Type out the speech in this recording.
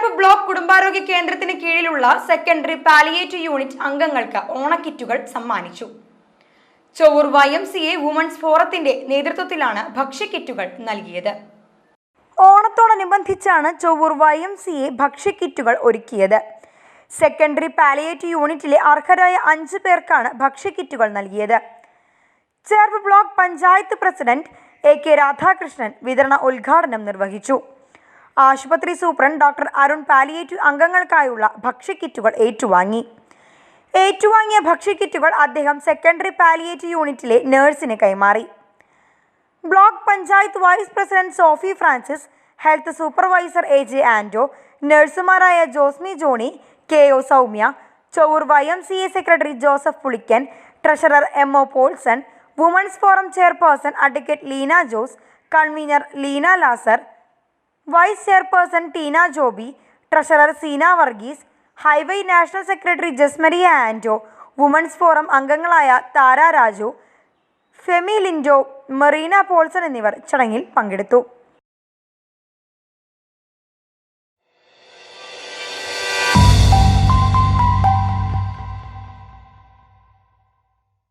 Cherpu block കുടുംബാരോഗ്യ കേന്ദ്രത്തിന് കീഴിലുള്ള സെക്കൻഡറി പാലിയേറ്റ് യൂണിറ്റ് അംഗങ്ങൾക്ക് ഓണക്കിറ്റുകൾ സമ്മാനിച്ചു. Chovoor Y M C A women's ഫോറത്തിന്റെ നേതൃത്വത്തിലാണ് ഭക്ഷ്യക്കിറ്റുകൾ നൽകിയത്. ഓണത്തോടനുബന്ധിച്ചാണ് Chovoor Y M C A ഭക്ഷ്യക്കിറ്റുകൾ ഒരുക്കിയത്. സെക്കൻഡറി പാലിയേറ്റ് യൂണിറ്റിലെ അർഹരായ അഞ്ച് പേർക്കാണ് ഭക്ഷ്യക്കിറ്റുകൾ നൽകിയത്. Cherpu block panchayat president A K Radhakrishnan വിതരണ ഉദ്ഘാടനം നിർവഹിച്ചു. ആശുപത്രി സൂപ്രണ്ട് ഡോക്ടർ അരുൺ പാലിയേറ്റീവ് അംഗങ്ങൾക്കായുള്ള ഭക്ഷ്യക്കിറ്റുകൾ ഏറ്റുവാങ്ങി. ഏറ്റുവാങ്ങിയ ഭക്ഷ്യക്കിറ്റുകൾ അദ്ദേഹം സെക്കൻഡറി പാലിയേറ്റീവ് യൂണിറ്റിലെ നഴ്സിന് കൈമാറി. Block panchayat vice president Sophie Francis health supervisor A J Ando നഴ്സുമാരായ Josmi Johny K O Soumya Chowwoor Y M C A secretary Joseph Pulikkan treasurer M O Paulson women's forum chairperson advocate Leena Jose convener Leena Lazar vice chairperson Teena Joby treasurer Seena Varghese highway national secretary Jasmaria Ando women's forum അംഗങ്ങളായ താര രാജു ഫെമി ലിൻഡോ മെറീന പോൾസൺ എന്നിവർ ചടങ്ങിൽ പങ്കെടുത്തു.